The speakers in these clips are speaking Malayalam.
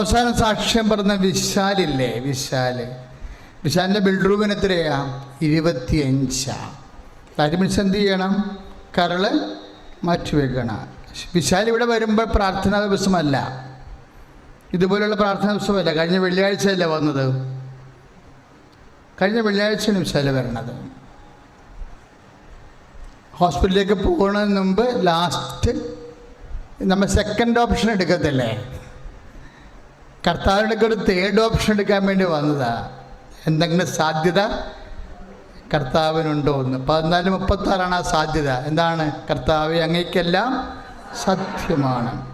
അവസാന സാക്ഷ്യം പറഞ്ഞ വിശാലില്ലേ? വിശാൽ. വിശാലിന്റെ ബെഡ്റൂമിന് എത്രയാ? ഇരുപത്തിയഞ്ചാ. താജ്മിൻസ് എന്ത് ചെയ്യണം? കരൾ മാറ്റിവെക്കണം വിശാൽ ഇവിടെ വരുമ്പോൾ പ്രാർത്ഥനാ ദിവസമല്ല. ഇതുപോലുള്ള പ്രാർത്ഥനാ ദിവസമല്ല. കഴിഞ്ഞ വെള്ളിയാഴ്ചയല്ലേ വന്നത്? കഴിഞ്ഞ വെള്ളിയാഴ്ചയാണ് വിശാൽ വരണത്. ഹോസ്പിറ്റലിലേക്ക് പോകുന്നതിന് മുമ്പ് ലാസ്റ്റ് നമ്മൾ സെക്കൻഡ് ഓപ്ഷൻ എടുക്കത്തില്ലേ? കർത്താവിനൊക്കെ ഒരു തേർഡ് ഓപ്ഷൻ എടുക്കാൻ വേണ്ടി വന്നതാ. എന്തെങ്കിലും സാധ്യത? കർത്താവിനുണ്ടോ എന്ന്. പതിനാല് മുപ്പത്താറാണ് ആ സാധ്യത. എന്താണ്? കർത്താവ് അങ്ങേക്കെല്ലാം സത്യമാണ്.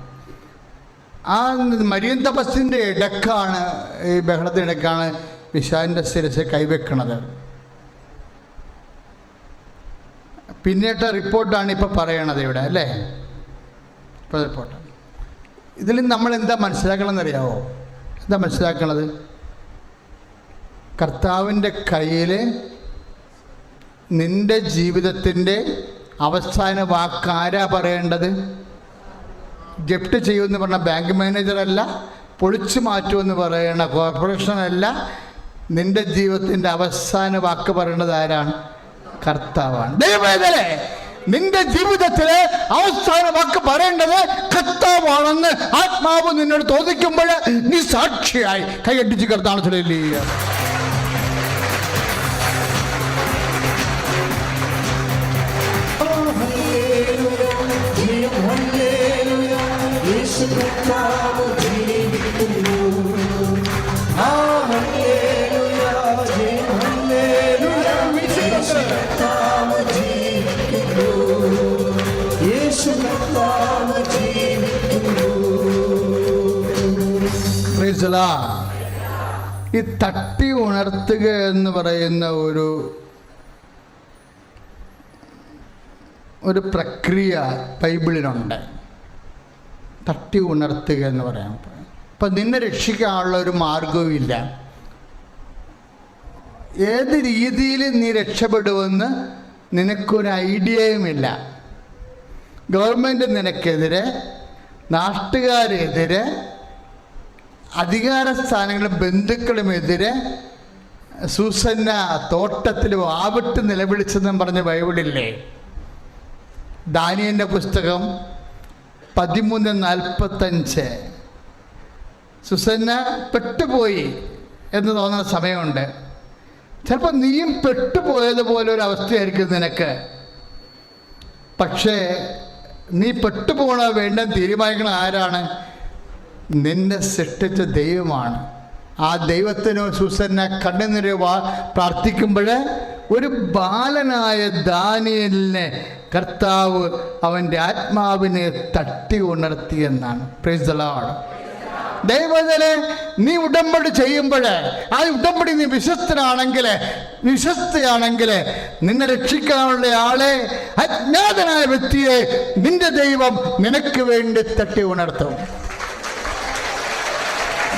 ആ മരിയൻ തപസ്സിന്റെ ഇടക്കാണ് ഈ ബഹളത്തിന്റെ ഇടക്കാണ് വിശാലിന്റെ ശിരസ് കൈവെക്കണത്. പിന്നീട്ട റിപ്പോർട്ടാണ് ഇപ്പോൾ പറയണത് ഇവിടെ അല്ലേ? ഇപ്പോൾ റിപ്പോർട്ട് ഇതിൽ നമ്മൾ എന്താ മനസ്സിലാക്കണമെന്നറിയാവോ? എന്താ മനസ്സിലാക്കണത്? കർത്താവിന്റെ കയ്യിൽ നിന്റെ ജീവിതത്തിന്റെ അവസാന വാക്കാരാ പറയേണ്ടത്? ജപ്റ്റ് ചെയ്യുമെന്ന് പറഞ്ഞ ബാങ്ക് മാനേജറല്ല പൊളിച്ചു മാറ്റുമെന്ന് പറയുന്ന കോർപ്പറേഷനല്ല നിന്റെ ജീവിതത്തിന്റെ അവസാന വാക്ക് പറയേണ്ടത് ആരാണ്? കർത്താവാണ്. ദൈവവേദനെ നിന്റെ ജീവിതത്തിലെ അവസാന വാക്ക് പറയേണ്ടത് കർത്താവാണെന്ന് ആത്മാവ് നിന്നോട് തോന്നിക്കുമ്പോൾ നീ സാക്ഷിയായി. കൈയടിച്ച് കർത്താവ് ചൊല്ലി. Praise the ഈ തട്ടി ഉണർത്തുക എന്ന് പറയുന്ന ഒരു ഒരു പ്രക്രിയ ബൈബിളിനുണ്ട് തട്ടി ഉണർത്തുക എന്ന് പറയാം. അപ്പം നിന്നെ രക്ഷിക്കാനുള്ള ഒരു മാർഗവും ഇല്ല. ഏത് രീതിയിൽ നീ രക്ഷപ്പെടുമെന്ന് നിനക്കൊരു ഐഡിയയുമില്ല ഗവൺമെന്റ് നിനക്കെതിരെ നാട്ടുകാരെതിരെ അധികാര സ്ഥാനങ്ങളും ബന്ധുക്കളുമെതിരെ സൂസന്ന തോട്ടത്തിൽ ആവിട്ട് നിലവിളിച്ചെന്നും പറഞ്ഞ ബൈബിളില്ലേ? ദാനിയന്റെ പുസ്തകം പതിമൂന്ന് നാൽപ്പത്തഞ്ച്. സുസന്ന പെട്ടുപോയി എന്ന് തോന്നുന്ന സമയമുണ്ട്. ചിലപ്പോൾ നീയും പെട്ടുപോയതുപോലെ ഒരു അവസ്ഥയായിരിക്കും നിനക്ക്. പക്ഷേ നീ പെട്ടുപോകണോ വേണ്ട തീരുമാനിക്കണം ആരാണ്? നിന്നെ സൃഷ്ടിച്ച ദൈവമാണ്. ആ ദൈവത്തിന് സുസന്ന കണ്ണുനിര പ്രാർത്ഥിക്കുമ്പോൾ ഒരു ബാലനായ ദാനിയലിനെ കർത്താവ് അവന്റെ ആത്മാവിനെ തട്ടി ഉണർത്തിയെന്നാണ് പ്രൈസ് ദ ലോർഡ് ദൈവജനെ നീ ഉടമ്പടി ചെയ്യുമ്പോൾ ആ ഉടമ്പടി നീ വിശ്വസ്തനാണെങ്കിൽ വിശ്വസ്തയാണെങ്കിൽ നിന്നെ രക്ഷിക്കാനുള്ള ആളെ അജ്ഞാതനായ വ്യക്തിയെ നിന്റെ ദൈവം നിനക്ക് വേണ്ടി തട്ടി ഉണർത്തും.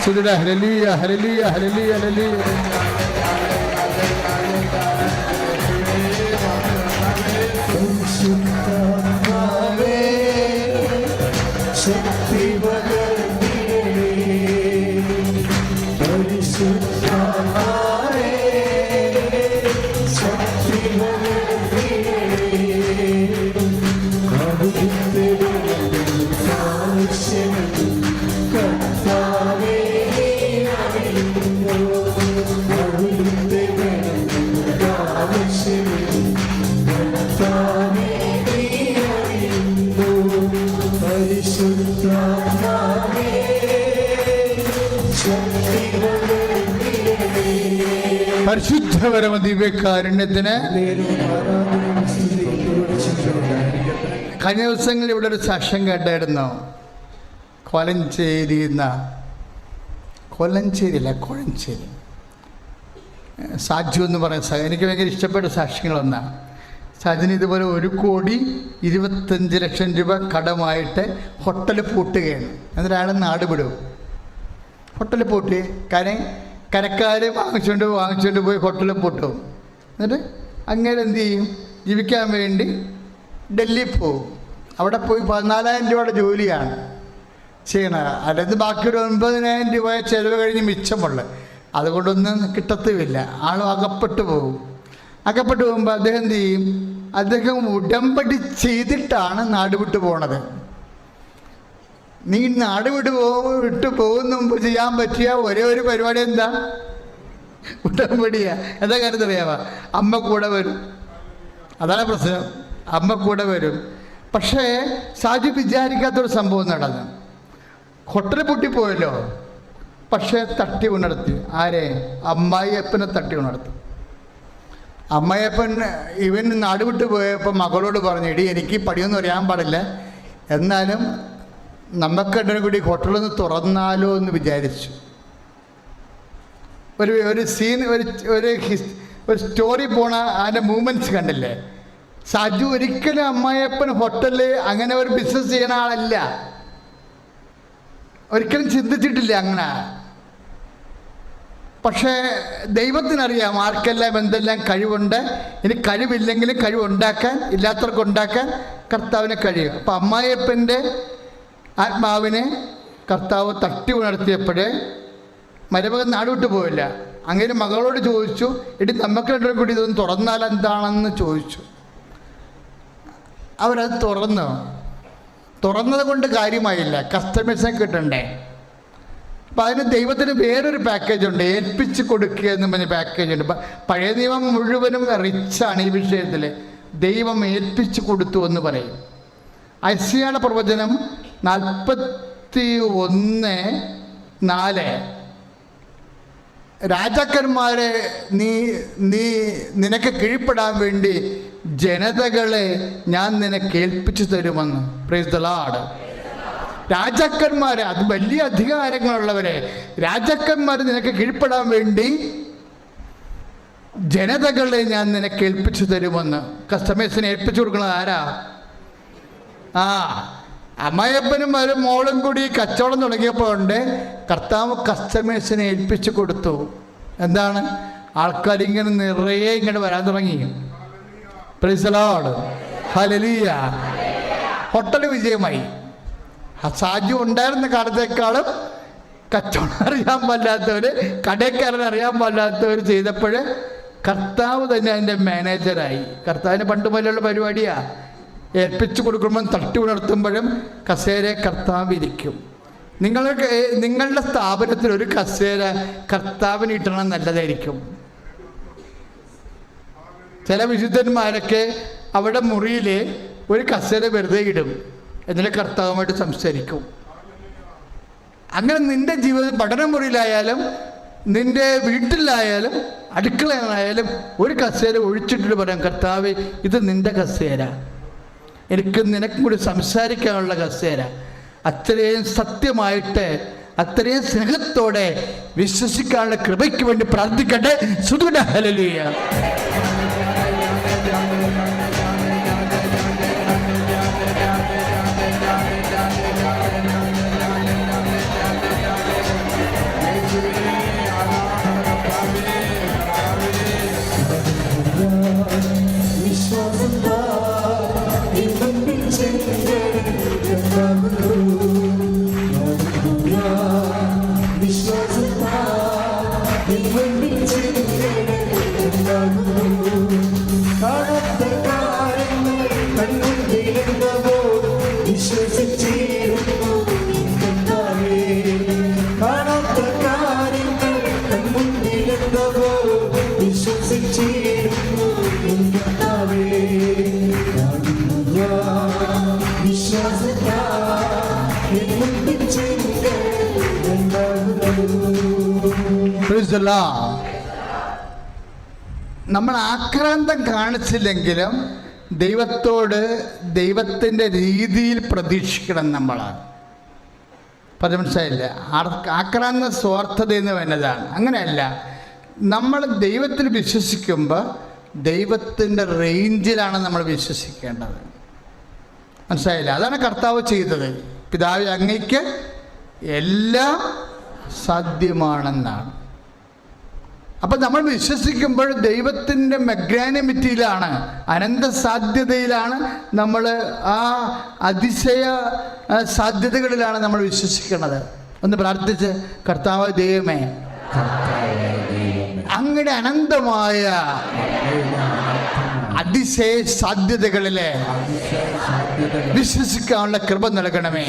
سدد أهل لي أهل لي أهل لي أهل لي, പരിശുദ്ധപരമ ദിവ്യകാരുണ്യത്തിന് കഴിഞ്ഞ ദിവസങ്ങളിൽ ഇവിടെ ഒരു സാക്ഷ്യം കേട്ടായിരുന്നു. കൊലഞ്ചേരി എന്ന കൊല്ലഞ്ചേരി അല്ല കോഴഞ്ചേരി. സാജു എന്ന് പറയുന്ന എനിക്ക് ഭയങ്കര ഇഷ്ടപ്പെട്ട സാക്ഷ്യങ്ങളൊന്നാണ് സാജിന് ഇതുപോലെ ഒരു കോടി ഇരുപത്തഞ്ച് ലക്ഷം രൂപ കടമായിട്ട് ഹോട്ടൽ പൂട്ടുകയാണ്. എന്നിട്ട് അയാൾ നാട് വിടും പോയിട്ട് കര കരക്കാർ വാങ്ങിച്ചുകൊണ്ട് വാങ്ങിച്ചുകൊണ്ട് പോയി ഹോട്ടലിൽ പോട്ടു. എന്നിട്ട് അങ്ങനെ എന്ത് ചെയ്യും? ജീവിക്കാൻ വേണ്ടി ഡൽഹി പോകും അവിടെ പോയി പതിനാലായിരം രൂപയുടെ ജോലിയാണ് ചെയ്യണ അതായത് ബാക്കി ഒരു ഒൻപതിനായിരം രൂപ ചിലവ് കഴിഞ്ഞ് മിച്ചമുള്ള. അതുകൊണ്ടൊന്നും കിട്ടത്തുമില്ല. ആളും അകപ്പെട്ടു പോകും അകപ്പെട്ടു പോകുമ്പോൾ അദ്ദേഹം എന്ത് ചെയ്യും? അദ്ദേഹം ഉടമ്പടി ചെയ്തിട്ടാണ് നാട് വിട്ടു പോണത്. നീ നാട് വിട്ടു പോ വിട്ടു പോകുന്ന മുമ്പ് ചെയ്യാൻ പറ്റിയ ഒരേ ഒരു പരിപാടി എന്താ? ഉടമ്പടിയാ. എന്താ കാര്യം അറിയാവാ? അമ്മ കൂടെ വരും. അതാണ് പ്രശ്നം. അമ്മ കൂടെ വരും. പക്ഷേ സാജു വിചാരിക്കാത്തൊരു സംഭവം നടന്നു. ഹോട്ടൽ പൊട്ടിപ്പോയല്ലോ പക്ഷേ തട്ടി ഉണർത്തി. ആരെ? അമ്മായിയപ്പനെ തട്ടി ഉണർത്തി. അമ്മായിയപ്പൻ ഇവൻ നാടുവിട്ട് പോയപ്പോൾ മകളോട് പറഞ്ഞു ഇടി എനിക്ക് പടിയൊന്നും അറിയാൻ പാടില്ല. എന്നാലും നമുക്ക് രണ്ടിനും കൂടി ഹോട്ടലൊന്ന് തുറന്നാലോ എന്ന് വിചാരിച്ചു. ഒരു ഒരു സീൻ ഒരു ഒരു ഹിസ് ഒരു സ്റ്റോറി പോണ അതിന്റെ മൂമെന്റ്സ് കണ്ടില്ലേ? സജു ഒരിക്കലും അമ്മായിയപ്പൻ ഹോട്ടലിൽ അങ്ങനെ ഒരു ബിസിനസ് ചെയ്യണ ആളല്ല. ഒരിക്കലും ചിന്തിച്ചിട്ടില്ല അങ്ങനെ. പക്ഷേ ദൈവത്തിനറിയാം ആർക്കെല്ലാം എന്തെല്ലാം കഴിവുണ്ട്. ഇനി കഴിവില്ലെങ്കിലും കഴിവുണ്ടാക്കാൻ ഇല്ലാത്തവർക്ക് ഉണ്ടാക്കാൻ കർത്താവിനെ കഴിയും. അപ്പം അമ്മായിയപ്പന്റെ ആത്മാവിനെ കർത്താവ് തട്ടി ഉണർത്തിയപ്പോഴേ മരുമകൻ നാടുവിട്ട് പോയില്ല. അങ്ങനെ മകളോട് ചോദിച്ചു എടി നമുക്ക് രണ്ടും കൂടി ഇതൊന്ന് തുറന്നാൽ എന്താണെന്ന് ചോദിച്ചു. അവരത് തുറന്നു. തുറന്നത് കൊണ്ട് കാര്യമായില്ല. കസ്റ്റമേഴ്സിനെ കിട്ടണ്ടേ. അപ്പം അതിന് ദൈവത്തിന് വേറൊരു പാക്കേജ് ഉണ്ട്. ഏൽപ്പിച്ച് കൊടുക്കുക എന്ന് പറഞ്ഞ പാക്കേജ് ഉണ്ട്. പഴയ നിയമം മുഴുവനും റിച്ചാണ് ഈ വിഷയത്തിൽ ദൈവം ഏൽപ്പിച്ച് കൊടുത്തു എന്ന് പറയും. ഐസിയുടെ പ്രവചനം നാൽപ്പത്തി ഒന്ന് നാല്. രാജാക്കന്മാരെ നീ നീ നിനക്ക് കീഴ്പ്പെടാൻ വേണ്ടി ജനതകളെ ഞാൻ നിനക്ക് ഏൽപ്പിച്ചു തരുമെന്ന്. ലാർഡ് രാജാക്കന്മാരെ അത് വലിയ അധികാരങ്ങളുള്ളവരെ രാജാക്കന്മാർ നിനക്ക് കീഴ്പ്പെടാൻ വേണ്ടി ജനതകളെ ഞാൻ നിനക്ക് ഏൽപ്പിച്ചു തരുമെന്ന്. കസ്റ്റമേഴ്സിനെ ഏൽപ്പിച്ചു കൊടുക്കുന്നത് ആരാ? ആ അമ്മയപ്പനും ഒരു മോളും കൂടി കച്ചവടം തുടങ്ങിയപ്പോൾ ഉണ്ട് കർത്താവ് കസ്റ്റമേഴ്സിനെ ഏൽപ്പിച്ചു കൊടുത്തു. എന്താണ്? ആൾക്കാർ ഇങ്ങനെ നിറയെ ഇങ്ങോട്ട് വരാൻ തുടങ്ങി. പ്രിസലോട് ഹലലിയ ഹോട്ടൽ വിജയമായി. സാജു ഉണ്ടായിരുന്ന കാലത്തേക്കാളും കച്ചവടം അറിയാൻ പാടില്ലാത്തവർ കടക്കാരൻ അറിയാൻ പാടില്ലാത്തവർ ചെയ്തപ്പോൾ കർത്താവ് തന്നെ അതിന്റെ മാനേജറായി കർത്താവിന് പണ്ട് മുതലുള്ള പരിപാടിയാ. ഏൽപ്പിച്ചു കൊടുക്കുമ്പം തട്ടി ഉണർത്തുമ്പോഴും കസേര കർത്താവ് ഇരിക്കും. നിങ്ങൾക്ക് നിങ്ങളുടെ സ്ഥാപനത്തിൽ ഒരു കസേര കർത്താവിന് ഇട്ടണം നല്ലതായിരിക്കും. ചില വിശുദ്ധന്മാരൊക്കെ അവിടെ മുറിയിൽ ഒരു കസേര വെറുതെ ഇടും. എന്നിട്ട് കർത്താവുമായിട്ട് സംസാരിക്കും. അങ്ങനെ നിന്റെ ജീവിതം പഠനമുറിയിലായാലും നിന്റെ വീട്ടിലായാലും അടുക്കളയിലായാലും ഒരു കസേര ഒഴിച്ചിട്ടിട്ട് പറയാം കർത്താവ് ഇത് നിന്റെ കസേര. എനിക്ക് നിനക്കും കൂടി സംസാരിക്കാനുള്ള കസേര. അത്രയും സത്യമായിട്ട് അത്രയും സ്നേഹത്തോടെ വിശ്വസിക്കാനുള്ള കൃപയ്ക്ക് വേണ്ടി പ്രാർത്ഥിക്കട്ടെ. സുതുട ഹലലിയ നമ്മൾ ആക്രാന്തം കാണിച്ചില്ലെങ്കിലും ദൈവത്തോട് ദൈവത്തിന്റെ രീതിയിൽ പ്രതീക്ഷിക്കണം നമ്മളാണ് പത്ത് മനസ്സിലായില്ല? ആക്രാന്ത സ്വാർത്ഥത എന്ന് വേണ്ടതാണ് അങ്ങനെയല്ല. നമ്മൾ ദൈവത്തിൽ വിശ്വസിക്കുമ്പോൾ ദൈവത്തിന്റെ റേഞ്ചിലാണ് നമ്മൾ വിശ്വസിക്കേണ്ടത്. മനസ്സിലായില്ല? അതാണ് കർത്താവ് ചെയ്തത്. പിതാവ് അങ്ങേക്ക് എല്ലാം സാധ്യമാണെന്നാണ്. അപ്പം നമ്മൾ വിശ്വസിക്കുമ്പോൾ ദൈവത്തിന്റെ മെഗ്രാനിമിറ്റിയിലാണ് അനന്ത സാധ്യതയിലാണ് നമ്മൾ ആ അതിശയ സാധ്യതകളിലാണ് നമ്മൾ വിശ്വസിക്കുന്നത്. ഒന്ന് പ്രാർത്ഥിച്ച് കർത്താവ് ദൈവമേ അങ്ങയുടെ അനന്തമായ അതിശയ സാധ്യതകളിലെ വിശ്വസിക്കാനുള്ള കൃപ നൽകണമേ.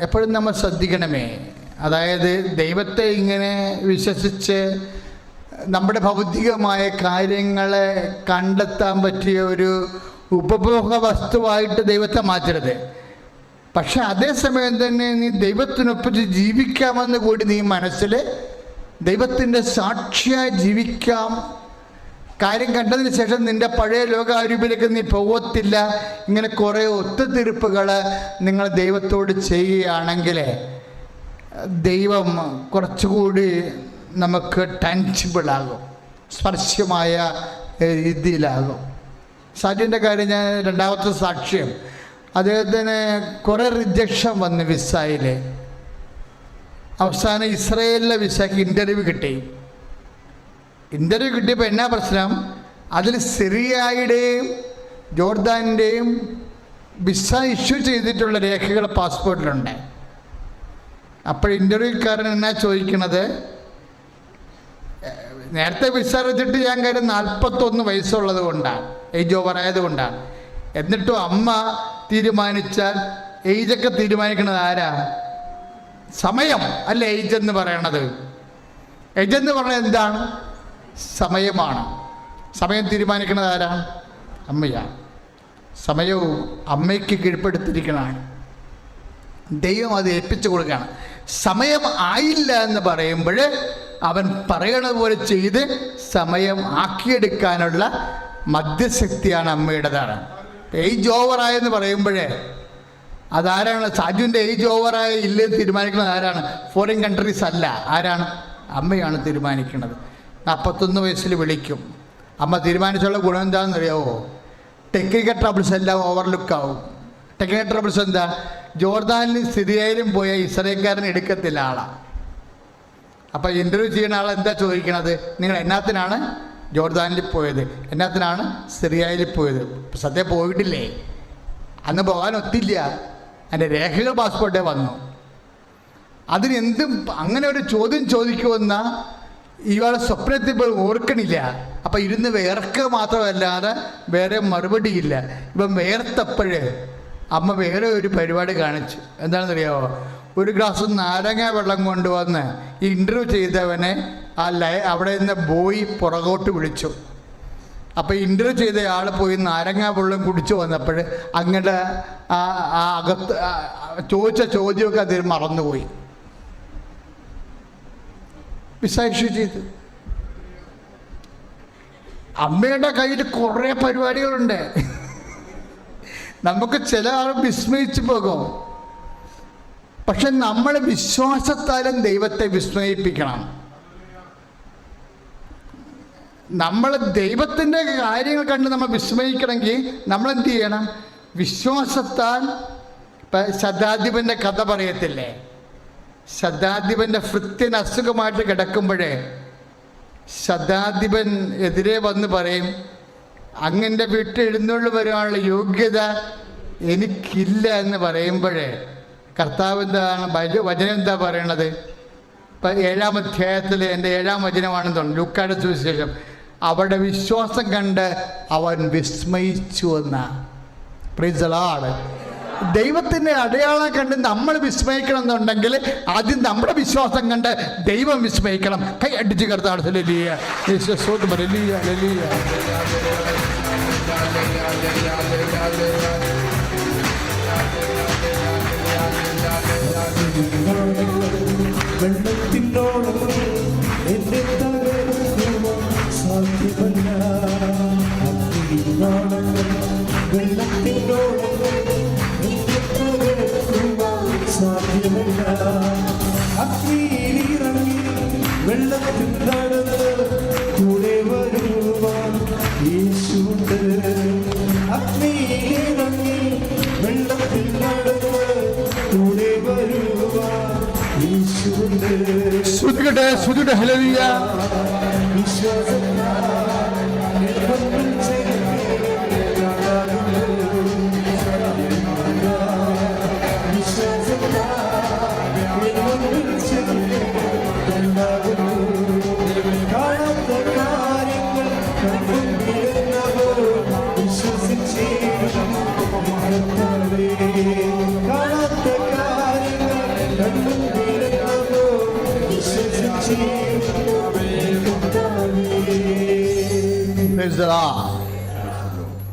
എപ്പോഴും നമ്മൾ ശ്രദ്ധിക്കണമേ. അതായത് ദൈവത്തെ ഇങ്ങനെ വിശ്വസിച്ച് നമ്മുടെ ഭൗതികമായ കാര്യങ്ങളെ കണ്ടെത്താൻ പറ്റിയ ഒരു ഉപഭോഗ വസ്തുവായിട്ട് ദൈവത്തെ മാറ്റരുത്. പക്ഷെ അതേസമയം തന്നെ നീ ദൈവത്തിനൊപ്പിച്ച് ജീവിക്കാമെന്ന് കൂടി നീ മനസ്സിൽ ദൈവത്തിന്റെ സാക്ഷിയായി ജീവിക്കാം. കാര്യം കണ്ടതിന് ശേഷം നിന്റെ പഴയ ലോകാരൂപിലേക്ക് നീ പോകത്തില്ല ഇങ്ങനെ കുറേ ഒത്തുതീർപ്പുകൾ നിങ്ങൾ ദൈവത്തോട് ചെയ്യുകയാണെങ്കിൽ ദൈവം കുറച്ചുകൂടി നമുക്ക് ടാൻസിബിൾ ആകും. സ്പർശ്യമായ രീതിയിലാകും. സാറ്റിന്റെ കാര്യം ഞാൻ രണ്ടാമത്തെ സാക്ഷ്യം. അദ്ദേഹത്തിന് കുറേ റിജക്ഷൻ വന്നു വിസയിൽ അവസാനം ഇസ്രയേലിലെ വിസയ്ക്ക് ഇന്റർവ്യൂ കിട്ടി. ഇന്റർവ്യൂ കിട്ടിയപ്പോൾ എന്നാ പ്രശ്നം? അതിൽ സിറിയയുടെയും ജോർദാനിന്റെയും വിസ ഇഷ്യൂ ചെയ്തിട്ടുള്ള രേഖകൾ പാസ്പോർട്ടിലുണ്ട് അപ്പോൾ ഇന്റർവ്യൂക്കാരൻ എന്നാ ചോദിക്കണത്? നേരത്തെ വിസ ഞാൻ കാര്യം നാൽപ്പത്തൊന്ന് വയസ്സുള്ളത് കൊണ്ടാണ് ഏജ് ഓവർ ആയതുകൊണ്ടാണ് എന്നിട്ടും അമ്മ തീരുമാനിച്ചാൽ ഏജൊക്കെ തീരുമാനിക്കുന്നത് ആരാ? സമയം അല്ല ഏജ് എന്ന് പറയണത്? ഏജ് എന്ന് പറഞ്ഞത് എന്താണ്? സമയമാണ്. സമയം തീരുമാനിക്കുന്നത് ആരാണ് അമ്മയാണ് സമയവും അമ്മയ്ക്ക് കീഴ്പ്പെടുത്തിയിരിക്കണതാണ്. ദൈവം അത് ഏൽപ്പിച്ചു കൊടുക്കുകയാണ്. സമയം ആയില്ല എന്ന് പറയുമ്പോൾ അവൻ പറയണ പോലെ ചെയ്ത് സമയം ആക്കിയെടുക്കാനുള്ള മധ്യശക്തിയാണ് അമ്മയുടേതാണ്. ഏജ് ഓവറായെന്ന് പറയുമ്പോഴേ അതാരാണ്? സാജുവിന്റെ ഏജ് ഓവറായ ഇല്ലെന്ന് തീരുമാനിക്കുന്നത് ആരാണ്? ഫോറിൻ കൺട്രീസ് അല്ല. ആരാണ്? അമ്മയാണ് തീരുമാനിക്കുന്നത്. നാൽപ്പത്തൊന്ന് വയസ്സിൽ വിളിക്കും. അമ്മ തീരുമാനിച്ചുള്ള ഗുണം എന്താണെന്നറിയാവോ? ടെക്നിക്കൽ ട്രബിൾസ് എല്ലാം ഓവർലുക്ക് ആവും. ടെക്നിക്കൽ ട്രബിൾസ് എന്താ? ജോർദാനിലും സിറിയയിലും പോയ ഇസ്രയേൽക്കാരൻ എടുക്കത്തില്ല ആളാണ് അപ്പോൾ ഇന്റർവ്യൂ ചെയ്യുന്ന ആൾ എന്താ ചോദിക്കണത്? നിങ്ങൾ എന്നാത്തിനാണ് ജോർദാനിൽ പോയത്? എന്നാത്തിനാണ് സിറിയയിൽ പോയത്? സത്യം പോയിട്ടില്ലേ? അന്ന് പോകാൻ ഒത്തില്ല. എന്റെ രേഖകൾ പാസ്പോർട്ടേ വന്നു. അതിനെന്തും അങ്ങനെ ഒരു ചോദ്യം ചോദിക്കുമെന്ന ഇയാളെ സ്വപ്നത്തിൽ ഇപ്പോൾ ഓർക്കണില്ല. അപ്പം ഇരുന്ന് വേർക്കുക മാത്രമല്ലാതെ വേറെ മറുപടിയില്ല. ഇപ്പം വേർത്തപ്പോഴ്. അമ്മ വേറെ ഒരു പരിപാടി കാണിച്ചു. എന്താണെന്നറിയാമോ ഒരു ഗ്ലാസ് നാരങ്ങ വെള്ളം കൊണ്ടുവന്ന് ഇന്റർവ്യൂ ചെയ്തവനെ ആ ലൈ അവിടെ നിന്ന് ബോയ് പുറകോട്ട് വിളിച്ചു. അപ്പോൾ ഇന്റർവ്യൂ ചെയ്ത ആൾ പോയി നാരങ്ങ വെള്ളം കുടിച്ചു വന്നപ്പോൾ അങ്ങയുടെ ആ അകത്ത് ചോദിച്ച ചോദ്യമൊക്കെ അതിൽ മറന്നുപോയി. വിസാക്ഷി ചെയ്തു. അമ്മയുടെ കയ്യിൽ കുറേ പരിപാടികളുണ്ട്. നമുക്ക് ചില ആൾ വിസ്മയിച്ചു പോകും. പക്ഷെ നമ്മൾ വിശ്വാസത്താലും ദൈവത്തെ വിസ്മയിപ്പിക്കണം. നമ്മൾ ദൈവത്തിന്റെ കാര്യങ്ങൾ കണ്ട് നമ്മൾ വിസ്മയിക്കണമെങ്കിൽ നമ്മൾ എന്ത് ചെയ്യണം? വിശ്വാസത്താൽ ശതാധിപന്റെ കഥ പറയത്തില്ലേ? ശതാധിപന്റെ ഫൃത്യൻ അസുഖമായിട്ട് കിടക്കുമ്പോഴേ ശതാധിപൻ എതിരെ വന്ന് പറയും അങ്ങന്റെ വീട്ടിൽ എഴുന്നള്ളു വരാനുള്ള യോഗ്യത എനിക്കില്ല എന്ന് പറയുമ്പോഴേ കർത്താവ് എന്താണ് വചനം എന്താ പറയണത്? ഇപ്പം ഏഴാം അധ്യായത്തിൽ എന്റെ ഏഴാം വചനമാണെന്ന് തോന്നുന്നു ലൂക്കായുടെ സുവിശേഷം. അവരുടെ വിശ്വാസം കണ്ട് അവൻ വിസ്മയിച്ചു എന്ന. പ്രിസലാട് ദൈവത്തിന്റെ അടയാളം കണ്ട് നമ്മൾ വിസ്മയിക്കണം എന്നുണ്ടെങ്കിൽ ആദ്യം നമ്മുടെ വിശ്വാസം കണ്ട് ദൈവം വിസ്മയിക്കണം. കൈ അടിച്ച് കർത്താട് ലലിയ യേശുസ്വത്ത് ലലിയ ലലിയ വെള്ളത്തിനോളം എന്നെ തകർക്കുവാൻ സാധ്യമല്ല. വെള്ളത്തിനോളം സാധ്യമല്ല അഗ്നിയിലിറങ്ങി വെള്ളത്തിൽ നടന്ന് കൂടെ വരുവാൻ യേശുണ്ട് അഗ്നിയിലിറങ്ങി വെള്ളത്തിൽ നടന്ന് കൂടെ വരുവാൻ യേശുണ്ട് ശ്രുതികട്ടെ ശ്രുതിയുടെ ഹലവിയ കാണാത്ത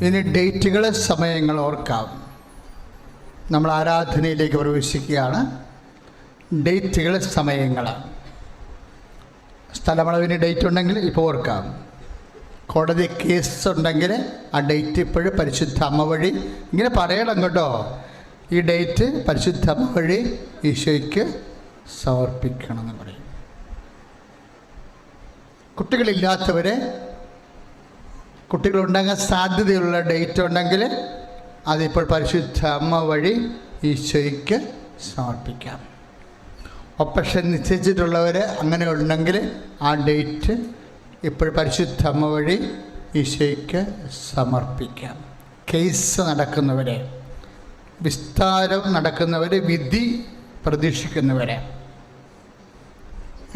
ഇനി ഡേറ്റുകൾ സമയങ്ങൾ ഓർക്കാം. നമ്മൾ ആരാധനയിലേക്ക് പ്രവേശിക്കുകയാണ്. ഡേറ്റുകൾ സമയങ്ങൾ. സ്ഥലമളവിന് ഡേറ്റ് ഉണ്ടെങ്കിൽ ഇപ്പോൾ ഓർക്കാം. കോടതി കേസ് ഉണ്ടെങ്കിൽ ആ ഡേറ്റ് ഇപ്പോഴും പരിശുദ്ധ അമ്മ വഴി ഇങ്ങനെ പറയണം കേട്ടോ. ഈ ഡേറ്റ് പരിശുദ്ധ വഴി ഈശോയ്ക്ക് സമർപ്പിക്കണം എന്ന് പറയും. കുട്ടികളില്ലാത്തവരെ കുട്ടികളുണ്ടാകാൻ സാധ്യതയുള്ള ഡേറ്റ് ഉണ്ടെങ്കിൽ അതിപ്പോൾ പരിശുദ്ധ അമ്മ വഴി ഈശോയ്ക്ക് സമർപ്പിക്കാം. ഓപ്പറേഷൻ നിശ്ചയിച്ചിട്ടുള്ളവർ അങ്ങനെ ഉണ്ടെങ്കിൽ ആ ഡേറ്റ് ഇപ്പോൾ പരിശുദ്ധ അമ്മ വഴി ഈശോയ്ക്ക് സമർപ്പിക്കാം. കേസ് നടക്കുന്നവരെ വിസ്താരം നടക്കുന്നവർ വിധി പ്രതീക്ഷിക്കുന്നവരെ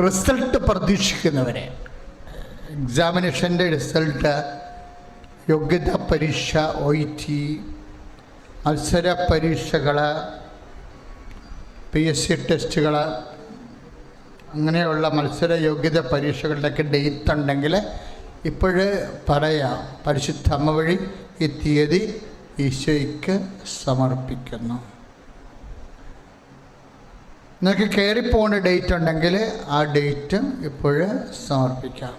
റിസൾട്ട് പ്രതീക്ഷിക്കുന്നവരെ. എക്സാമിനേഷന്റെ റിസൾട്ട് യോഗ്യതാ പരീക്ഷ ഒ ടി മത്സര പരീക്ഷകൾ പി എസ് സി ടെസ്റ്റുകൾ അങ്ങനെയുള്ള മത്സര യോഗ്യത പരീക്ഷകളുടെയൊക്കെ ഡേറ്റ് ഉണ്ടെങ്കിൽ ഇപ്പോഴേ പറയാം. പരിശുദ്ധ അമ്മ വഴി ഈ തീയതി ഈശോയ്ക്ക് സമർപ്പിക്കുന്നു. നിങ്ങൾക്ക് കയറിപ്പോകേണ്ട ഡേറ്റ് ഉണ്ടെങ്കിൽ ആ ഡേറ്റ് ഇപ്പോൾ സമർപ്പിക്കാം.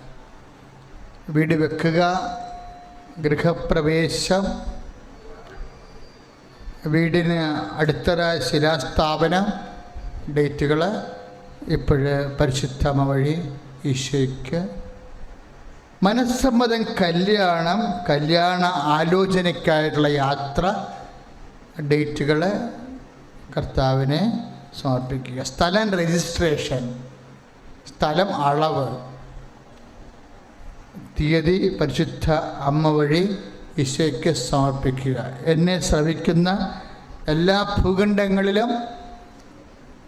വീട് വെക്കുക ഗൃഹപ്രവേശം വീടിന് അടുത്തറ ശിലാസ്ഥാപനം ഡേറ്റുകൾ ഇപ്പോൾ പരിശുദ്ധമ വഴി ഈശോയ്ക്ക് മനസ്സമ്മതം കല്യാണം കല്യാണ ആലോചനയ്ക്കായിട്ടുള്ള യാത്ര ഡേറ്റുകൾ കർത്താവിനെ സമർപ്പിക്കുക. സ്ഥലം രജിസ്ട്രേഷൻ സ്ഥലം അളവ് തീയതി പരിശുദ്ധ അമ്മ വഴി ഈശോയ്ക്ക് സമർപ്പിക്കുക. എന്നെ ശ്രവിക്കുന്ന എല്ലാ ഭൂഖണ്ഡങ്ങളിലും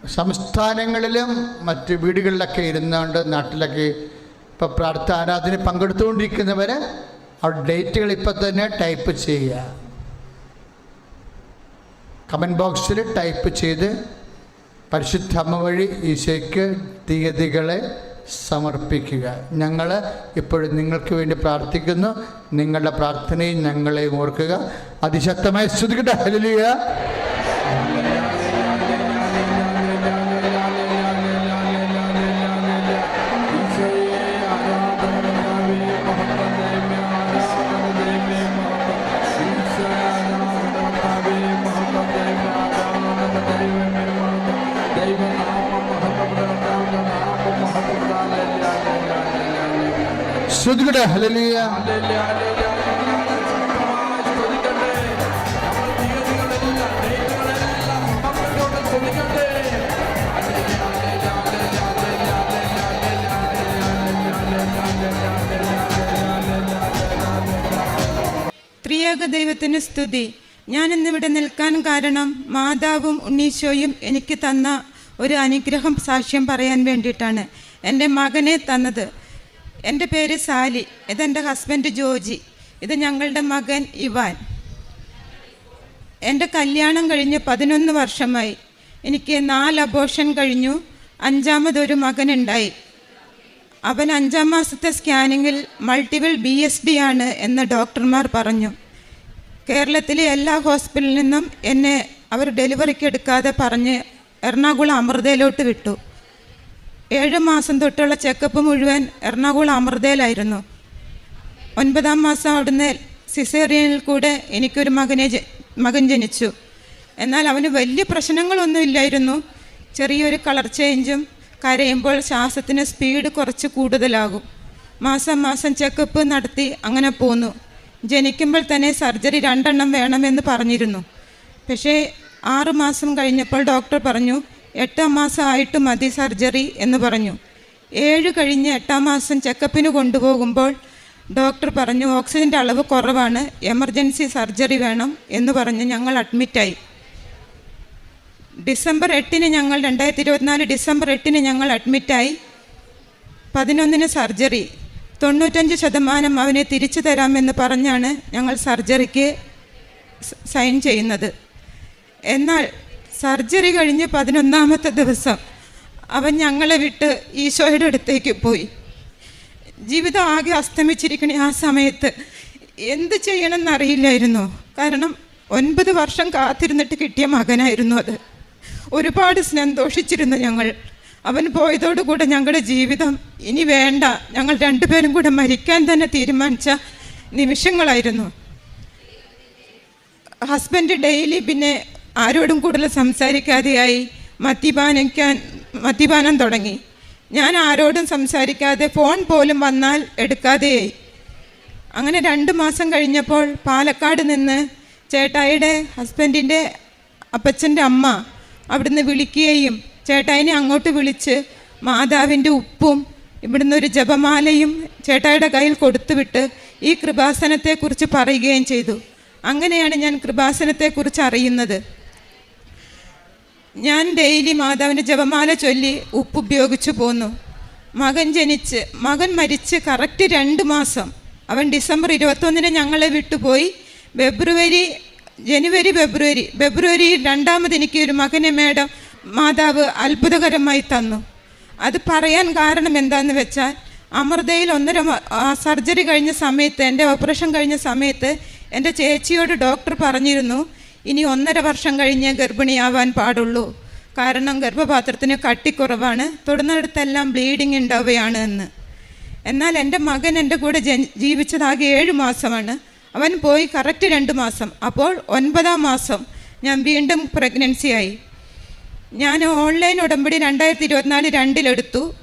സംസ്ഥാനങ്ങളിലും മറ്റ് വീടുകളിലൊക്കെ ഇരുന്നുകൊണ്ട് നാട്ടിലൊക്കെ ഇപ്പോൾ പ്രാർത്ഥന ആരാധന പങ്കെടുത്തുകൊണ്ടിരിക്കുന്നവർ ആ ഡേറ്റുകൾ ഇപ്പം തന്നെ ടൈപ്പ് ചെയ്യുക. കമന്റ് ബോക്സിൽ ടൈപ്പ് ചെയ്ത് പരിശുദ്ധ അമ്മ വഴി ഈശോയ്ക്ക് തീയതികളെ സമർപ്പിക്കുക. ഞങ്ങൾ ഇപ്പോഴും നിങ്ങൾക്ക് വേണ്ടി പ്രാർത്ഥിക്കുന്നു. നിങ്ങളുടെ പ്രാർത്ഥനയും ഞങ്ങളെയും ഓർക്കുക. അതിശക്തമായി സ്തുതിക്കട്ടെ. ഹലിയ ശ്രുതികട്ടെ ഹലലിയ ത്രിയേക ദൈവത്തിന് സ്തുതി. ഞാൻ ഇന്നിവിടെ നിൽക്കാൻ കാരണം മാതാവും ഉണ്ണീശോയും എനിക്ക് തന്ന ഒരു അനുഗ്രഹം സാക്ഷ്യം പറയാൻ വേണ്ടിയിട്ടാണ്. എന്റെ മകനെ തന്നത്. എന്റെ പേര് സാലി. ഇതെന്റെ ഹസ്ബൻഡ് ജോജി. ഇത് ഞങ്ങളുടെ മകൻ ഇവാൻ. എന്റെ കല്യാണം കഴിഞ്ഞ് പതിനൊന്ന് വർഷമായി. എനിക്ക് നാല് അബോഷൻ കഴിഞ്ഞു. അഞ്ചാമതൊരു മകനുണ്ടായി. അവൻ അഞ്ചാം മാസത്തെ സ്കാനിങ്ങിൽ മൾട്ടിപ്പിൾ ബി എസ് ഡി ആണ് എന്ന് ഡോക്ടർമാർ പറഞ്ഞു. കേരളത്തിലെ എല്ലാ ഹോസ്പിറ്റലിൽ നിന്നും എന്നെ അവർ ഡെലിവറിക്ക് എടുക്കാതെ പറഞ്ഞ് എറണാകുളം അമൃതയിലോട്ട് വിട്ടു. ഏഴ് മാസം തൊട്ടുള്ള ചെക്കപ്പ് മുഴുവൻ എറണാകുളം അമൃതയിലായിരുന്നു ഒൻപതാം മാസം അവിടുന്ന് സിസേറിയനിൽ കൂടെ എനിക്കൊരു മകനെ മകൻ ജനിച്ചു. എന്നാൽ അവന് വലിയ പ്രശ്നങ്ങളൊന്നും ഇല്ലായിരുന്നു. ചെറിയൊരു കളർ ചേഞ്ചും കരയുമ്പോൾ ശ്വാസത്തിന് സ്പീഡ് കുറച്ച് കൂടുതലാകും. മാസം മാസം ചെക്കപ്പ് നടത്തി അങ്ങനെ പോന്നു. ജനിക്കുമ്പോൾ തന്നെ സർജറി രണ്ടെണ്ണം വേണമെന്ന് പറഞ്ഞിരുന്നു. പക്ഷേ ആറ് മാസം കഴിഞ്ഞപ്പോൾ ഡോക്ടർ പറഞ്ഞു എട്ടാം മാസമായിട്ട് മതി സർജറി എന്ന് പറഞ്ഞു. ഏഴ് കഴിഞ്ഞ് എട്ടാം മാസം ചെക്കപ്പിന് കൊണ്ടുപോകുമ്പോൾ ഡോക്ടർ പറഞ്ഞു ഓക്സിജന്റെ അളവ് കുറവാണ് എമർജൻസി സർജറി വേണം എന്ന് പറഞ്ഞ് ഞങ്ങൾ അഡ്മിറ്റായി. ഡിസംബർ എട്ടിന് ഞങ്ങൾ രണ്ടായിരത്തി ഇരുപത്തിനാല് ഡിസംബർ എട്ടിന് ഞങ്ങൾ അഡ്മിറ്റായി. പതിനൊന്നിന് സർജറി. തൊണ്ണൂറ്റഞ്ച് ശതമാനം അവനെ തിരിച്ചു തരാമെന്ന് പറഞ്ഞാണ് ഞങ്ങൾ സർജറിക്ക് സൈൻ ചെയ്യുന്നത്. എന്നാൽ സർജറി കഴിഞ്ഞ് പതിനൊന്നാമത്തെ ദിവസം അവൻ ഞങ്ങളെ വിട്ട് ഈശോയുടെ അടുത്തേക്ക് പോയി. ജീവിതം ആകെ അസ്തമിച്ചിരിക്കണ ആ സമയത്ത് എന്ത് ചെയ്യണമെന്നറിയില്ലായിരുന്നു. കാരണം ഒൻപത് വർഷം കാത്തിരുന്നിട്ട് കിട്ടിയ മകനായിരുന്നു അത്. ഒരുപാട് സന്തോഷിച്ചിരുന്നു ഞങ്ങൾ. അവൻ പോയതോടുകൂടെ ഞങ്ങളുടെ ജീവിതം ഇനി വേണ്ട. ഞങ്ങൾ രണ്ടുപേരും കൂടെ മരിക്കാൻ തന്നെ തീരുമാനിച്ച നിമിഷങ്ങളായിരുന്നു. ഹസ്ബൻഡ് ഡെയിലി പിന്നെ ആരോടും കൂടുതൽ സംസാരിക്കാതെയായി മദ്യപാനിക്കാൻ മദ്യപാനം തുടങ്ങി. ഞാൻ ആരോടും സംസാരിക്കാതെ ഫോൺ പോലും വന്നാൽ എടുക്കാതെയായി. അങ്ങനെ രണ്ട് മാസം കഴിഞ്ഞപ്പോൾ പാലക്കാട് നിന്ന് ചേട്ടായിയുടെ ഹസ്ബൻഡിന്റെ അപ്പച്ചന്റെ അമ്മ അവിടുന്ന് വിളിക്കുകയും ചേട്ടായിനെ അങ്ങോട്ട് വിളിച്ച് മാതാവിന്റെ ഉപ്പും ഇവിടുന്ന് ഒരു ജപമാലയും ചേട്ടായിയുടെ കയ്യിൽ കൊടുത്തുവിട്ട് ഈ കൃപാസനത്തെക്കുറിച്ച് പറയുകയും ചെയ്തു. അങ്ങനെയാണ് ഞാൻ കൃപാസനത്തെക്കുറിച്ച് അറിയുന്നത്. ഞാൻ ഡെയിലി മാതാവിന്റെ ജപമാല ചൊല്ലി ഉപ്പ് ഉപയോഗിച്ചു പോന്നു. മകൻ ജനിച്ച് മകൻ മരിച്ച് കറക്റ്റ് രണ്ട് മാസം. അവൻ ഡിസംബർ ഇരുപത്തൊന്നിന് ഞങ്ങളെ വിട്ടുപോയി. ഫെബ്രുവരി ജനുവരി ഫെബ്രുവരി ഫെബ്രുവരി രണ്ടാമത് എനിക്ക് ഒരു മകനെ മേഡം മാതാവ് അത്ഭുതകരമായി തന്നു. അത് പറയാൻ കാരണം എന്താണെന്ന് വെച്ചാൽ അമൃതയിൽ ഒന്നര സർജറി കഴിഞ്ഞ സമയത്ത് എന്റെ ഓപ്പറേഷൻ കഴിഞ്ഞ സമയത്ത് എന്റെ ചേച്ചിയോട് ഡോക്ടർ പറഞ്ഞിരുന്നു ഇനി ഒന്നര വർഷം കഴിഞ്ഞ് ഗർഭിണിയാവാൻ പാടുള്ളൂ. കാരണം ഗർഭപാത്രത്തിന് കട്ടിക്കുറവാണ്. തുടർന്നിടത്തെല്ലാം ബ്ലീഡിങ് ഉണ്ടാവുകയാണ് എന്ന്. എന്നാൽ എന്റെ മകൻ എന്റെ കൂടെ ജീവിച്ചതാകെ ഏഴ് മാസമാണ്. അവൻ പോയി കറക്റ്റ് രണ്ട് മാസം. അപ്പോൾ ഒൻപതാം മാസം ഞാൻ വീണ്ടും പ്രഗ്നൻസിയായി ഞാൻ ഓൺലൈൻ ഉടമ്പടി രണ്ടായിരത്തി ഇരുപത്തിനാല് രണ്ടിലെടുത്തു.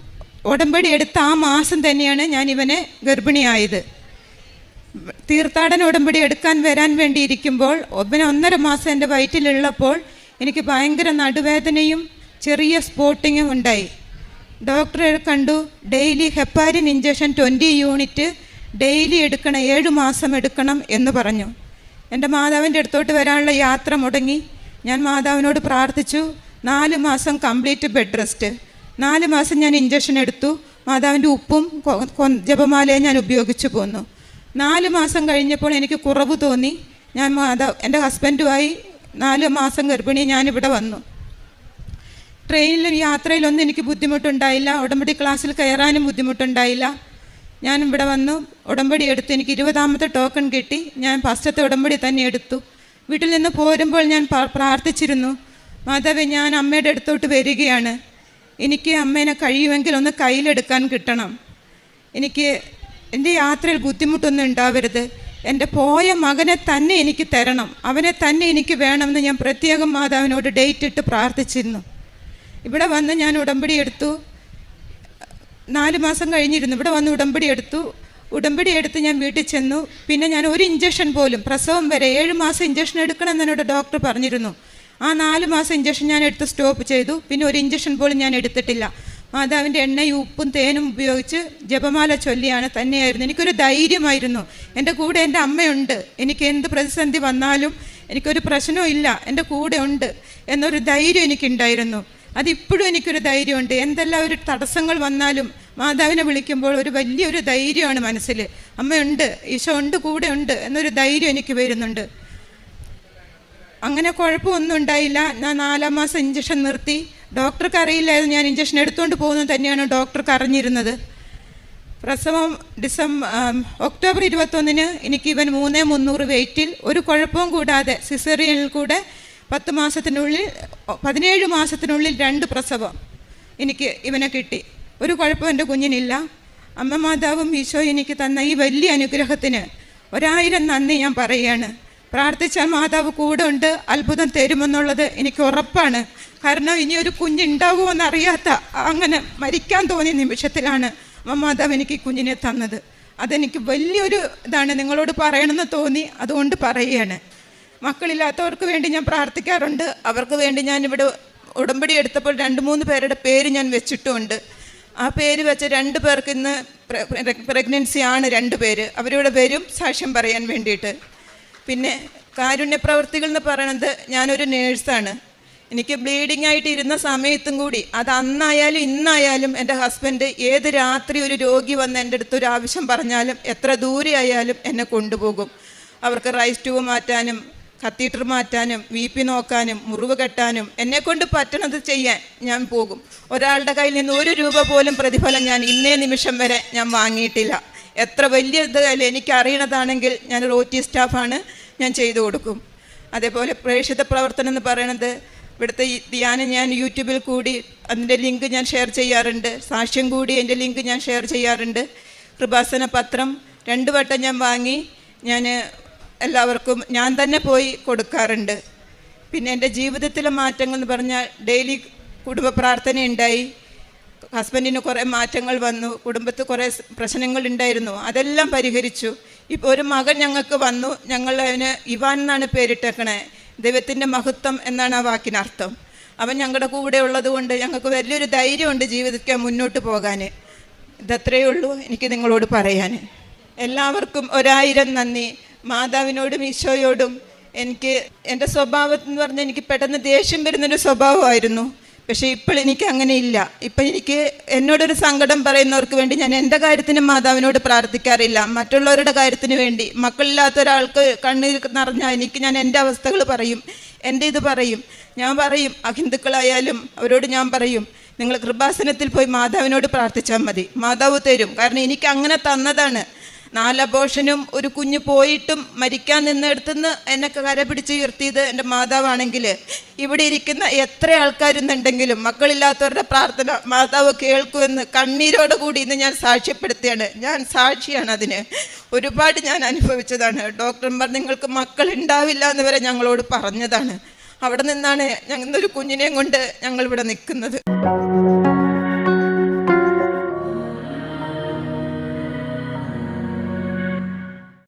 ഉടമ്പടി എടുത്ത ആ മാസം തന്നെയാണ് ഞാൻ ഇവനെ ഗർഭിണിയായത്. തീർത്ഥാടന ഉടമ്പടി എടുക്കാൻ വരാൻ വേണ്ടിയിരിക്കുമ്പോൾ ഇരിക്കുമ്പോൾ ഒന്നര മാസം എന്റെ വയറ്റിലുള്ളപ്പോൾ എനിക്ക് ഭയങ്കര നടുവേദനയും ചെറിയ സ്പോട്ടിങ്ങും ഉണ്ടായി. ഡോക്ടറെ കണ്ടു daily heparin injection twenty unit daily എടുക്കണം ഏഴ് മാസം എടുക്കണം എന്ന് പറഞ്ഞു. എന്റെ മാതാവിന്റെ അടുത്തോട്ട് വരാനുള്ള യാത്ര മുടങ്ങി. ഞാൻ മാതാവിനോട് പ്രാർത്ഥിച്ചു നാല് മാസം കംപ്ലീറ്റ് ബെഡ് റെസ്റ്റ്. നാല് മാസം ഞാൻ ഇഞ്ചക്ഷൻ എടുത്തു മാതാവിന്റെ ഉപ്പും ജപമാലയും ഞാൻ ഉപയോഗിച്ചു പോന്നു. നാല് മാസം കഴിഞ്ഞപ്പോൾ എനിക്ക് കുറവ് തോന്നി. ഞാൻ മാതാവ് എന്റെ ഹസ്ബൻഡുമായി നാല് മാസം ഗർഭിണി ഞാനിവിടെ വന്നു. ട്രെയിനിലും യാത്രയിലൊന്നും എനിക്ക് ബുദ്ധിമുട്ടുണ്ടായില്ല. ഉടമ്പടി ക്ലാസ്സിൽ കയറാനും ബുദ്ധിമുട്ടുണ്ടായില്ല. ഞാൻ ഇവിടെ വന്നു. ഉടമ്പടി എടുത്തു എനിക്ക് ഇരുപതാമത്തെ ടോക്കൺ കിട്ടി. ഞാൻ ഫസ്റ്റത്തെ ഉടമ്പടി തന്നെ എടുത്തു. വീട്ടിൽ നിന്ന് പോരുമ്പോൾ ഞാൻ പ്രാർത്ഥിച്ചിരുന്നു മാതാവേ ഞാൻ അമ്മയുടെ അടുത്തോട്ട് വരികയാണ്. എനിക്ക് അമ്മേനെ കഴിയുമെങ്കിൽ ഒന്ന് കയ്യിലെടുക്കാൻ കിട്ടണം. എനിക്ക് എന്റെ യാത്രയിൽ ബുദ്ധിമുട്ടൊന്നും ഉണ്ടാവരുത്. എന്റെ പോയ മകനെ തന്നെ എനിക്ക് തരണം. അവനെ തന്നെ എനിക്ക് വേണമെന്ന് ഞാൻ പ്രത്യേകം മാതാവിനോട് ഡേറ്റ് ഇട്ട് പ്രാർത്ഥിച്ചിരുന്നു. ഇവിടെ വന്ന് ഞാൻ ഉടമ്പടി എടുത്തു. നാല് മാസം കഴിഞ്ഞിരുന്നു. ഇവിടെ വന്ന് ഉടമ്പടി എടുത്തു. ഉടമ്പടി എടുത്ത് ഞാൻ വീട്ടിൽ ചെന്നു. പിന്നെ ഞാൻ ഒരു ഇഞ്ചക്ഷൻ പോലും പ്രസവം വരെ ഏഴ് മാസം ഇഞ്ചക്ഷൻ എടുക്കണമെന്ന് എന്നോട് ഡോക്ടർ പറഞ്ഞിരുന്നു. ആ നാല് മാസം ഇഞ്ചക്ഷൻ ഞാൻ എടുത്ത് സ്റ്റോപ്പ് ചെയ്തു. പിന്നെ ഒരു ഇഞ്ചക്ഷൻ പോലും ഞാൻ എടുത്തിട്ടില്ല. മാതാവിന്റെ എണ്ണയും ഉപ്പും തേനും ഉപയോഗിച്ച് ജപമാല ചൊല്ലിയാണ് തന്നെയായിരുന്നു. എനിക്കൊരു ധൈര്യമായിരുന്നു. എന്റെ കൂടെ എന്റെ അമ്മയുണ്ട്. എനിക്ക് എന്ത് പ്രതിസന്ധി വന്നാലും എനിക്കൊരു പ്രശ്നവും ഇല്ല. എന്റെ കൂടെ ഉണ്ട് എന്നൊരു ധൈര്യം എനിക്കുണ്ടായിരുന്നു. അതിപ്പോഴും എനിക്കൊരു ധൈര്യമുണ്ട്. എന്തെല്ലാം ഒരു തടസ്സങ്ങൾ വന്നാലും മാതാവിനെ വിളിക്കുമ്പോൾ ഒരു വലിയൊരു ധൈര്യമാണ് മനസ്സിൽ. അമ്മയുണ്ട് ഈശോ ഉണ്ട് കൂടെ ഉണ്ട് എന്നൊരു ധൈര്യം എനിക്ക് വരുന്നുണ്ട്. അങ്ങനെ കുഴപ്പമൊന്നും ഉണ്ടായില്ല. ഞാൻ നാലാം മാസം ഇഞ്ചക്ഷൻ നിർത്തി. ഡോക്ടർക്ക് അറിയില്ലായിരുന്നു. ഞാൻ ഇഞ്ചക്ഷൻ എടുത്തുകൊണ്ട് പോകുന്നത് തന്നെയാണ് ഡോക്ടർക്ക് അറിഞ്ഞിരുന്നത്. പ്രസവം ഡിസംബർ ഒക്ടോബർ ഇരുപത്തൊന്നിന് എനിക്ക് ഇവൻ മൂന്ന് മുന്നൂറ് വെയിറ്റിൽ ഒരു കുഴപ്പവും കൂടാതെ സിസേറിയനിൽ കൂടെ പത്ത് മാസത്തിനുള്ളിൽ പതിനേഴ് മാസത്തിനുള്ളിൽ രണ്ട് പ്രസവം എനിക്ക് ഇവനെ കിട്ടി. ഒരു കുഴപ്പം എന്റെ കുഞ്ഞിനില്ല. അമ്മ മാതാവും ഈശോ എനിക്ക് തന്ന ഈ വലിയ അനുഗ്രഹത്തിന് ഒരായിരം നന്ദി ഞാൻ പറയുകയാണ്. പ്രാർത്ഥിച്ചാൽ മാതാവ് കൂടെ ഉണ്ട് അത്ഭുതം തരുമെന്നുള്ളത് എനിക്ക് ഉറപ്പാണ്. കാരണം ഇനി ഒരു കുഞ്ഞുണ്ടാവുമോ എന്നറിയാത്ത അങ്ങനെ മരിക്കാൻ തോന്നിയ നിമിഷത്തിലാണ് മമ്മാതാവ് എനിക്ക് കുഞ്ഞിനെ തന്നത്. അതെനിക്ക് വലിയൊരു ഇതാണ് നിങ്ങളോട് പറയണമെന്ന് തോന്നി അതുകൊണ്ട് പറയുകയാണ്. മക്കളില്ലാത്തവർക്ക് വേണ്ടി ഞാൻ പ്രാർത്ഥിക്കാറുണ്ട്. അവർക്ക് വേണ്ടി ഞാൻ ഇവിടെ ഉടമ്പടി എടുത്തപ്പോൾ രണ്ട് മൂന്ന് പേരുടെ പേര് ഞാൻ വെച്ചിട്ടുമുണ്ട് ആ പേര് വെച്ച രണ്ട് പേർക്ക് ഇന്ന് പ്രഗ്നൻസി ആണ് രണ്ട് പേര്. അവരിവിടെ വരും സാക്ഷ്യം പറയാൻ വേണ്ടിയിട്ട്. പിന്നെ കാരുണ്യ പ്രവർത്തികൾ എന്ന് പറയണത് ഞാനൊരു നേഴ്സാണ്. എനിക്ക് ബ്ലീഡിംഗ് ആയിട്ട് ഇരുന്ന സമയത്തും കൂടി അത് അന്നായാലും ഇന്നായാലും എന്റെ ഹസ്ബൻഡ് ഏത് രാത്രി ഒരു രോഗി വന്ന് എന്റെ അടുത്ത് ഒരു ആവശ്യം പറഞ്ഞാലും എത്ര ദൂരെ ആയാലും എന്നെ കൊണ്ടുപോകും. അവർക്ക് റൈസ് ട്യൂബ് മാറ്റാനും കത്തീറ്റർ മാറ്റാനും വി പി നോക്കാനും മുറിവ് കെട്ടാനും എന്നെക്കൊണ്ട് പറ്റണത് ചെയ്യാൻ ഞാൻ പോകും. ഒരാളുടെ കയ്യിൽ നിന്ന് ഒരു രൂപ പോലും പ്രതിഫലം ഞാൻ ഇന്നേ നിമിഷം വരെ ഞാൻ വാങ്ങിയിട്ടില്ല. എത്ര വലിയ ഇതായാലും എനിക്ക് എനിക്കറിയണതാണെങ്കിൽ ഞാൻ ഒരു സ്റ്റാഫാണ് ഞാൻ ചെയ്തു കൊടുക്കും. അതേപോലെ പ്രേക്ഷിത പ്രവർത്തനം എന്ന് പറയണത് ഇവിടുത്തെ ധ്യാനം ഞാൻ യൂട്യൂബിൽ കൂടി അതിന്റെ ലിങ്ക് ഞാൻ ഷെയർ ചെയ്യാറുണ്ട്. സാക്ഷ്യം കൂടി എന്റെ ലിങ്ക് ഞാൻ ഷെയർ ചെയ്യാറുണ്ട്. കൃപാസന പത്രം രണ്ട് വട്ടം ഞാൻ വാങ്ങി. ഞാൻ എല്ലാവർക്കും ഞാൻ തന്നെ പോയി കൊടുക്കാറുണ്ട്. പിന്നെ എന്റെ ജീവിതത്തിലെ മാറ്റങ്ങൾ എന്ന് പറഞ്ഞാൽ ഡെയിലി കുടുംബ പ്രാർത്ഥന ഉണ്ടായി. ഹസ്ബൻഡിന് കുറേ മാറ്റങ്ങൾ വന്നു. കുടുംബത്തിൽ കുറേ പ്രശ്നങ്ങൾ ഉണ്ടായിരുന്നു. അതെല്ലാം പരിഹരിച്ചു. ഇപ്പോൾ ഒരു മകൻ ഞങ്ങൾക്ക് വന്നു. ഞങ്ങൾ അവന് ഇവാൻ എന്നാണ് പേരിട്ടേക്കണേ. ദൈവത്തിന്റെ മഹത്വം എന്നാണ് ആ വാക്കിനർത്ഥം. അവൻ ഞങ്ങളുടെ കൂടെ ഉള്ളത് കൊണ്ട് ഞങ്ങൾക്ക് വലിയൊരു ധൈര്യമുണ്ട് ജീവിതത്തിൽ മുന്നോട്ട് പോകാൻ. ഇതത്രയേ ഉള്ളൂ എനിക്ക് നിങ്ങളോട് പറയാൻ. എല്ലാവർക്കും ഒരായിരം നന്ദി. മാതാവിനോടും ഈശോയോടും എനിക്ക് എന്റെ സ്വഭാവം എന്ന് പറഞ്ഞാൽ എനിക്ക് പെട്ടെന്ന് ദേഷ്യം വരുന്നൊരു സ്വഭാവമായിരുന്നു. പക്ഷേ ഇപ്പോൾ എനിക്ക് അങ്ങനെ ഇല്ല. ഇപ്പം എനിക്ക് എന്നോടൊരു സങ്കടം പറയുന്നവർക്ക് വേണ്ടി ഞാൻ എന്റെ കാര്യത്തിന് മാതാവിനോട് പ്രാർത്ഥിക്കാറില്ല. മറ്റുള്ളവരുടെ കാര്യത്തിന് വേണ്ടി. മക്കളില്ലാത്ത ഒരാൾക്ക് കണ്ണീർ നിറഞ്ഞാൽ എനിക്ക് ഞാൻ എന്റെ അവസ്ഥകൾ പറയും. എന്റെ ഇത് പറയും. ഞാൻ പറയും അഹിന്ദുക്കളായാലും അവരോട് ഞാൻ പറയും നിങ്ങൾ കൃപാസനത്തിൽ പോയി മാതാവിനോട് പ്രാർത്ഥിച്ചാൽ മതി. മാതാവ് തരും. കാരണം എനിക്ക് അങ്ങനെ തന്നതാണ്. നാലപോഷനും ഒരു കുഞ്ഞ് പോയിട്ടും മരിക്കാൻ നിന്നെടുത്തുനിന്ന് എന്നെ കര പിടിച്ച് ഉയർത്തിയത് എന്റെ മാതാവാണെങ്കിൽ. ഇവിടെ ഇരിക്കുന്ന എത്ര ആൾക്കാരുന്നുണ്ടെങ്കിലും മക്കളില്ലാത്തവരുടെ പ്രാർത്ഥന മാതാവ് കേൾക്കുമെന്ന് കണ്ണീരോട് കൂടി ഇന്ന് ഞാൻ സാക്ഷ്യപ്പെടുത്തുകയാണ് ഞാൻ സാക്ഷിയാണ് അതിന്. ഒരുപാട് ഞാൻ അനുഭവിച്ചതാണ്. ഡോക്ടർമാർ നിങ്ങൾക്ക് മക്കൾ ഉണ്ടാവില്ല എന്ന് വരെ ഞങ്ങളോട് പറഞ്ഞതാണ്. അവിടെ നിന്നാണ് ഞങ്ങൾ ഒരു കുഞ്ഞിനെയും കൊണ്ട് ഞങ്ങൾ ഇവിടെ നിൽക്കുന്നത്.